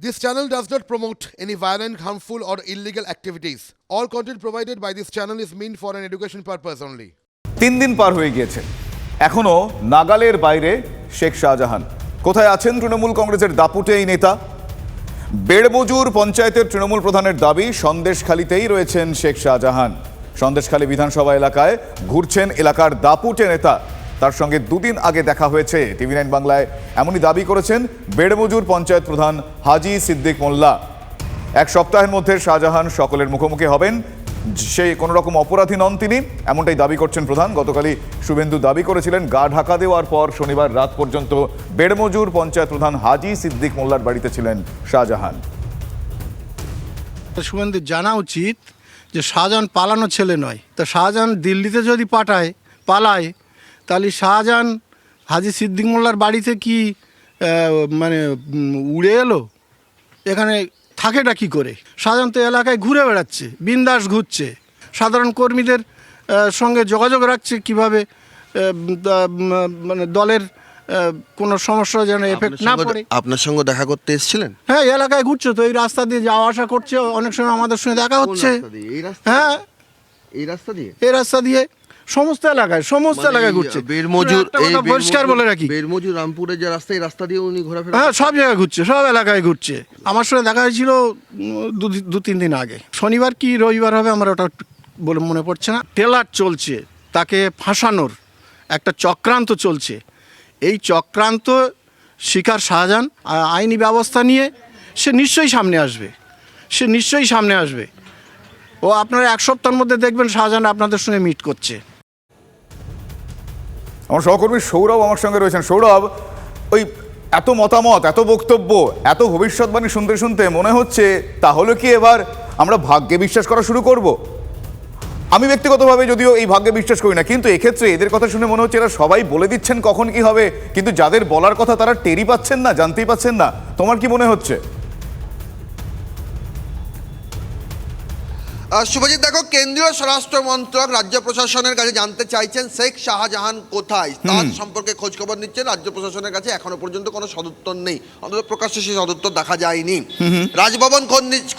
This channel does not promote any violent, harmful, or illegal activities. All content provided by this channel is meant for an education purpose only. তিন দিন পার হয়ে গিয়েছে এখনও নাগালের বাইরে শেখ শাহজাহান কোথায় আছেন তৃণমূল কংগ্রেসের দাপুটে এই নেতা বেড়মজুর পঞ্চায়েতের তৃণমূল প্রধানের দাবি সন্দেশখালিতেই রয়েছেন শেখ শাহজাহান সন্দেশখালী বিধানসভা এলাকায় ঘুরছেন এলাকার দাপুটে নেতা তার সঙ্গে দুদিন আগে দেখা হয়েছে। টিভি নাইন বাংলায় এমনই দাবি করেছেন বেড়মজুর পঞ্চায়েত প্রধান হাজি সিদ্দিক মোল্লা। এক সপ্তাহের মধ্যে শাহজাহান সকলের মুখোমুখি হবেন। সে কোনো রকম অপরাধী নন তিনি, এমনটাই দাবি করছেন প্রধান। গতকালই শুভেন্দু দাবি করেছিলেন, গা ঢাকা দেওয়ার পর শনিবার রাত পর্যন্ত বেড়মজুর পঞ্চায়েত প্রধান হাজি সিদ্দিক মোল্লার বাড়িতে ছিলেন শাহজাহান। শুভেন্দু, জানা উচিত যে শাহজাহান পালানো ছেলে নয়। তা শাহজাহান দিল্লিতে যদি পাঠায়, পালায় তাহলে শাহজাহান হাজি সিদ্দিক মোল্লার বাড়িতে কি মানে উড়ে এলো? এখানে থাকেটা কি করে? শাহজাহান তো এলাকায় ঘুরে বেড়াচ্ছে বিন্দাস ঘুরছে। সাধারণ কর্মীদের সঙ্গে যোগাযোগ রাখছে কীভাবে মানে দলের কোনো সমস্যা যেন এফেক্ট না পড়ে। আপনার সঙ্গে দেখা করতে এসেছিলেন? হ্যাঁ এলাকায় ঘুরছে তো এই রাস্তা দিয়ে যাওয়া আসা করছে অনেক সময় আমাদের সঙ্গে দেখা হচ্ছে। হ্যাঁ। এই রাস্তা দিয়ে? এই রাস্তা দিয়ে। সমস্ত এলাকায় সমস্ত মানে এলাকায় ঘুরছে। বেরমজুর কথা পরিষ্কার বলে রাখি। বেরমজুর রামপুরের যে রাস্তায় রাস্তা দিয়ে উনি ঘোরাফেরা হ্যাঁ সব জায়গায় ঘুরছে সব এলাকায় ঘুরছে। আমার সঙ্গে দেখা হয়েছিল দু তিন দিন আগে। শনিবার কি রবিবার হবে আমার ওটা বলে মনে পড়ছে না। টেলার চলছে তাকে ফাঁসানোর একটা চক্রান্ত চলছে। এই চক্রান্ত শিকার শাহজাহান আইনি ব্যবস্থা নিয়ে সে নিশ্চয়ই সামনে আসবে। সে নিশ্চয়ই সামনে আসবে। ও আপনারা এক সপ্তাহের মধ্যে দেখবেন শাহজাহান আপনাদের সঙ্গে মিট করছে। আমার সহকর্মী সৌরভ আমার সঙ্গে রয়েছেন। সৌরভ, ওই এত মতামত, এত বক্তব্য, এত ভবিষ্যৎবাণী শুনতে শুনতে মনে হচ্ছে, তাহলে কি এবার আমরা ভাগ্যে বিশ্বাস করা শুরু করব? আমি ব্যক্তিগতভাবে যদিও এই ভাগ্যে বিশ্বাস করি না, কিন্তু এক্ষেত্রে এদের কথা শুনে মনে হচ্ছে এরা সবাই বলে দিচ্ছেন কখন কি হবে, কিন্তু যাদের বলার কথা তারা টেরি পাচ্ছেন না, জানতেই পাচ্ছেন না। তোমার কি মনে হচ্ছে? শুভজিৎ দেখো কেন্দ্রীয় স্বরাষ্ট্র মন্ত্রক রাজ্য প্রশাসনের কাছে জানতে চাইছেন শেখ শাহজাহান কোথায়। তার সম্পর্কে খোঁজ খবর নিচ্ছে রাজ্য প্রশাসনের কাছে। এখনও পর্যন্ত কোনো সদুত্তর নেই। অন্তত প্রকাশ্যে সেই সদুত্তর দেখা যায়নি। রাজভবন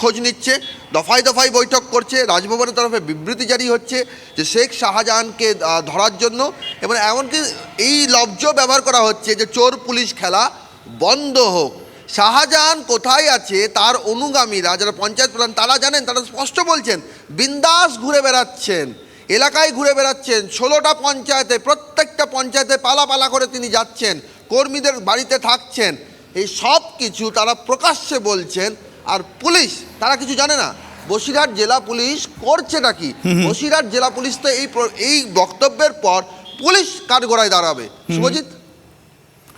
খোঁজ নিচ্ছে। দফায় দফায় বৈঠক করছে। রাজভবনের তরফে বিবৃতি জারি হচ্ছে যে শেখ শাহজাহানকে ধরার জন্য এবং এমনকি এই লব্জ ব্যবহার করা হচ্ছে যে চোর পুলিশ খেলা বন্ধ হোক। শাহজাহান কোথায় আছে? তার অনুগামীরা যারা পঞ্চায়েত প্রধান তারা জানেন তারা স্পষ্ট বলছেন বিন্দাস ঘুরে বেড়াচ্ছেন এলাকায় ঘুরে বেড়াচ্ছেন ষোলোটা পঞ্চায়েতে প্রত্যেকটা পঞ্চায়েতে পালা পালা করে তিনি যাচ্ছেন কর্মীদের বাড়িতে থাকছেন এই সব কিছু তারা প্রকাশ্যে বলছেন আর পুলিশ তারা কিছু জানে না? বসিরহাট জেলা পুলিশ করছেটা কি বসিরহাট জেলা পুলিশ তো এই এই বক্তব্যের পর পুলিশ কাঠগড়ায় দাঁড়াবে। শুভজিৎ?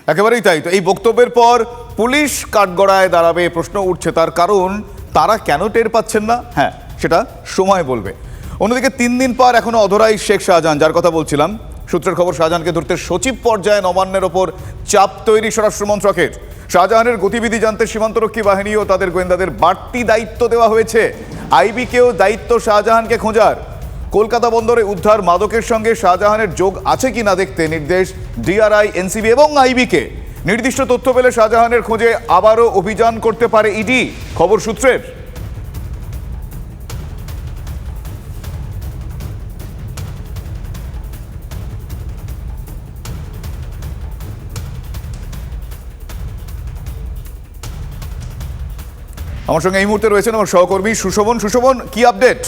একেবারেই তাই তো। এই বক্তব্যের পর পুলিশ কাঠগড়ায় দাঁড়াবে প্রশ্ন উঠছে। তার কারণ, তারা কেন টের পাচ্ছেন না? হ্যাঁ সেটা সময় বলবে। অন্যদিকে তিন দিন পর এখনও অধরাই শেখ শাহজাহান, যার কথা বলছিলাম। সূত্রের খবর, শাহজাহানকে ধরতে সচিব পর্যায়ে নবান্নের ওপর চাপ তৈরি স্বরাষ্ট্রমন্ত্রকের শাহজাহানের গতিবিধি জানতে সীমান্তরক্ষী বাহিনী ও তাদের গোয়েন্দাদের বাড়তি দায়িত্ব দেওয়া হয়েছে। আইবিকেও দায়িত্ব শাহজাহানকে খোঁজার। কলকাতা বন্দরে উদ্ধার মাদকের সঙ্গে শাহজাহানের যোগ আছে কি না দেখতে নির্দেশ ডিআরআই, এনসিবি এবং আইবিকে। নির্দিষ্ট তথ্য পেলে শাহজাহানের খোঁজে আবারও অভিযান করতে পারে ইডি। খবর সূত্রের। আমার সঙ্গে এই মুহূর্তে রয়েছেন আমার সহকর্মী সুশোভন। সুশোভন, কি আপডেট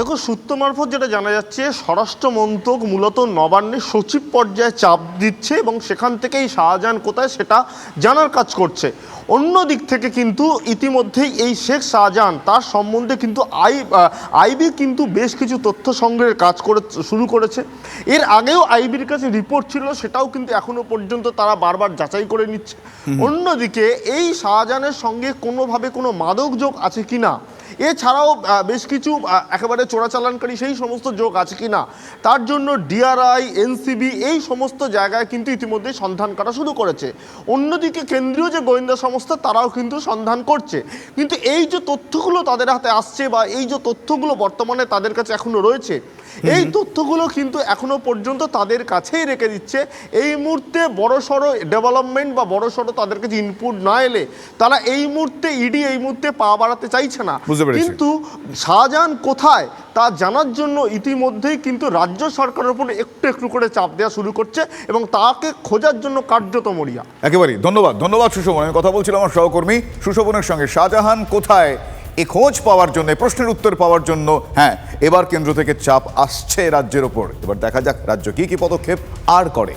দেখো সূত্র মারফত যেটা জানা যাচ্ছে স্বরাষ্ট্র মন্ত্রক মূলত নবান্নে সচিব পর্যায়ে চাপ দিচ্ছে এবং সেখান থেকেই শাহজাহান কোথায় সেটা জানার কাজ করছে। অন্য দিক থেকে কিন্তু ইতিমধ্যেই এই শেখ শাহজাহান তার সম্বন্ধে কিন্তু আই আইবি কিন্তু বেশ কিছু তথ্য সংগ্রহের কাজ করে শুরু করেছে। এর আগেও আইবির কাছে রিপোর্ট ছিল সেটাও কিন্তু এখনও পর্যন্ত তারা বারবার যাচাই করে নিচ্ছে। অন্যদিকে এই শাহজাহানের সঙ্গে কোনোভাবে কোনো মাদক যোগ আছে কিনা এছাড়াও বেশ কিছু একেবারে চোরাচালানকারী সেই সমস্ত যোগ আছে কি না তার জন্য ডিআরআই এনসিবি এই সমস্ত জায়গায় কিন্তু ইতিমধ্যে সন্ধান করা শুরু করেছে। অন্যদিকে কেন্দ্রীয় যে গোয়েন্দা সংস্থা তারাও কিন্তু সন্ধান করছে। কিন্তু এই যে তথ্যগুলো তাদের হাতে আসছে বা এই যে তথ্যগুলো বর্তমানে তাদের কাছে এখনও রয়েছে এই তথ্যগুলো কিন্তু এখনও পর্যন্ত তাদের কাছেই রেখে দিচ্ছে। এই মুহূর্তে বড় সড়ো ডেভেলপমেন্ট বা বড় সড়ো তাদের কাছে ইনপুট না এলে তারা এই মুহূর্তে ইডি এই মুহূর্তে পা বাড়াতে চাইছে না। বুঝতে পেরেছি। কিন্তু শাহজাহান কোথায় তা জানার জন্য ইতিমধ্যেই কিন্তু রাজ্য সরকারের উপর একটু একটু করে চাপ দেওয়া শুরু করছে এবং তাকে খোঁজার জন্য কার্যত মরিয়া। একেবারেই। ধন্যবাদ। ধন্যবাদ সুশোভন আমি কথা বলছিলাম আমার সহকর্মী সুশোভনের সঙ্গে। শাহজাহান কোথায়? এ খোঁজ পাওয়ার জন্য প্রশ্নের উত্তর পাওয়ার জন্য। হ্যাঁ এবার কেন্দ্র থেকে চাপ আসছে রাজ্যের ওপর। এবার দেখা যাক রাজ্য কি কি পদক্ষেপ আর করে।